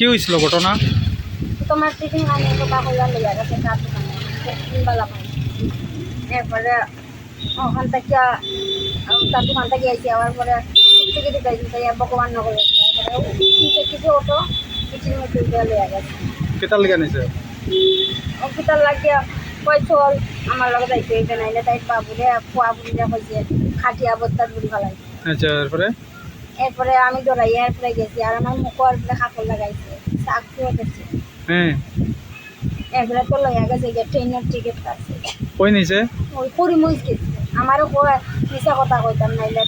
কি হয়েছিল ঘটনা? তোমার টিফিন খানি কথা কইয়া লইয়া গেছে তার দোকানে তিনবেলা পাই এরপরে ওখান থেকে তার দোকান থেকে আইসি আবার পরে টিকিট দিতে দিতে ভগবান নগর গেছে কিছু অটো পিছনে মধ্যে লইয়া গেছে কেতার লিখা নিছে? ও কিতার লাগিয়া কই চল আমার লগত যাইতে হইবে নাইলে তাই বাবুরে খোয়া বুড়িরা কইছে খাটিয়া বত্তার বুড়ি ফেলাই আচ্ছা এরপরে? এরপরে আমি দৌড়াই এরপরে গেছি আর আমার মুখের উপরে কাপড় লাগাইছে শাক দিয়ে গেছে হ্যাঁ এরপরে তো লইয়া গেছে গিয়ে ট্রেনের টিকিট কাটছে কই নিছে? ওই পুরি করিমগঞ্জ গেছি আমারও কয় মিশা কথা কইতাম নাইলে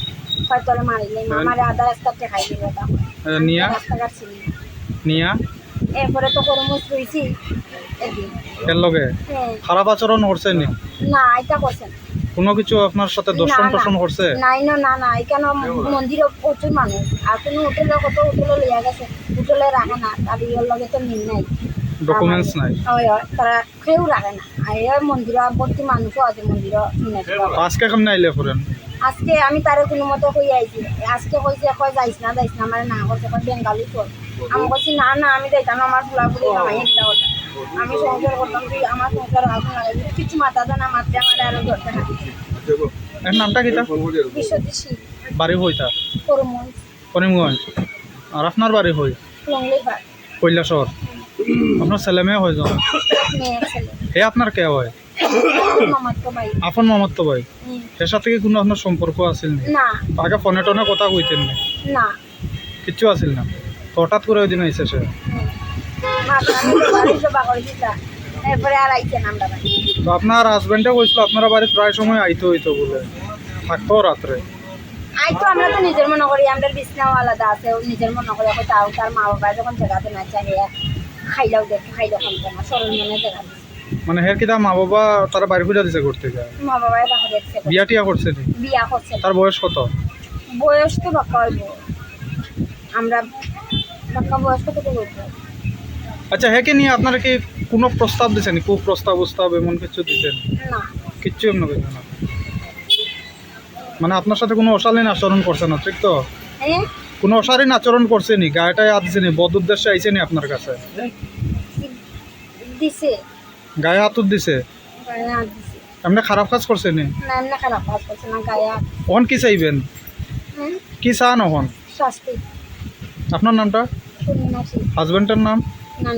হয়তো মারিলে আমার আধা রাস্তা টেকাই দিল নিয়া? রাস্তা কাটছিল নিয়া? এরপরে তো রয়েছি একদিন এর লগে? হ্যাঁ। খারাপ আচরণ করছে নি না এটা করছেন কোনো কিছু আপনার সাথে দর্শন। টর্শন করছে? নাই না না না এখানে মন্দিরে প্রচুর মানুষ। আর কোনো হোটেলে কত হোটেলে লইয়া গেছে? হোটেলে রাখে না তার ইয়ের লগে তো মিল নাই। ডকুমেন্টস নাই? ওই ওই, তারা কেউ রাখে না। আর মন্দির ভর্তি মানুষও আছে মন্দির আজকে কেমন আইলে ফুরেন? আজকে আমি তারে কোনো মতো কই আইছি। আজকে কইছে কয় যাইস না যাইস না আমার না করছে কয় বেঙ্গালি চল আমি বলছি না না আমি যাইতাম আমার ফুলা ফুলি কামাই একটা কথা। আমি সংসার করতাম তুই আমার সংসার আগুন লাগাই কিছু মাথা আমার আরও ধরতে না এর নামটা বিশ্বজিৎ সিং। বাড়ি হইতা করিমগঞ্জ। আর আপনার বাড়ি হই কৈলাসর আপনার ছেলে মেয়ে হয়ে যান হে আপনার কে হয়? আপন মামার ভাই। এর সাথে কি কোনো আপনার সম্পর্ক আছিল না? আগে ফোনে টোনে কথা কইতেন না? কিচ্ছু আছিল না? হঠাৎ করে ওই দিন আইসে সে? এরপরে আর আইছেন আমরা তো আপনার হাজবেন্ডে কইছিল আপনারা বাড়ি প্রায় সময় আইতে হইতো বলে। থাকতো রাত্রে। আই তো আমরা তো নিজের মনে করি আমরা বিছনাও আলাদা আছে ও নিজের মনে করে হয়তো তাও তার মা বাবা যখন জায়গাতে না চাহে খাইলাও দেখ খাইলাও খামতে না সরল মনে জায়গা মানে হের কিতা মা বাবা তারা বাড়ি ফুটা দিছে করতে যায় মা বাবা দেখছে বিয়া টিয়া করছে বিয়া করছে। তার বয়স কত? বয়স তো বাক্কা হইব। আমরা বাক্কা বয়স কত করব আচ্ছা হেকে নিয়ে আপনারা কি কোনো প্রস্তাব দিছেন কু প্রস্তাব উস্তাব এমন কিছু দিছেন না। কিচ্ছু এমন কিছু না। মানে আপনার সাথে কোনো অশালীন আচরণ করছে না ঠিক তো? হ্যাঁ? কোনো অশালীন আচরণ করছে নি? গায়েটায় হাত দিছে নি? বদ উদ্দেশ্যে আইছে নি আপনার কাছে? দিছে। গায়ে হাত দিছে? এমনি খারাপ কাজ করছে নি? না খারাপ কাজ করছে না গায়ে ওহন কি চাইবেন? কি চান ওহন শাস্তি আপনার নামটা? হাজবেন্ডের নাম? নাম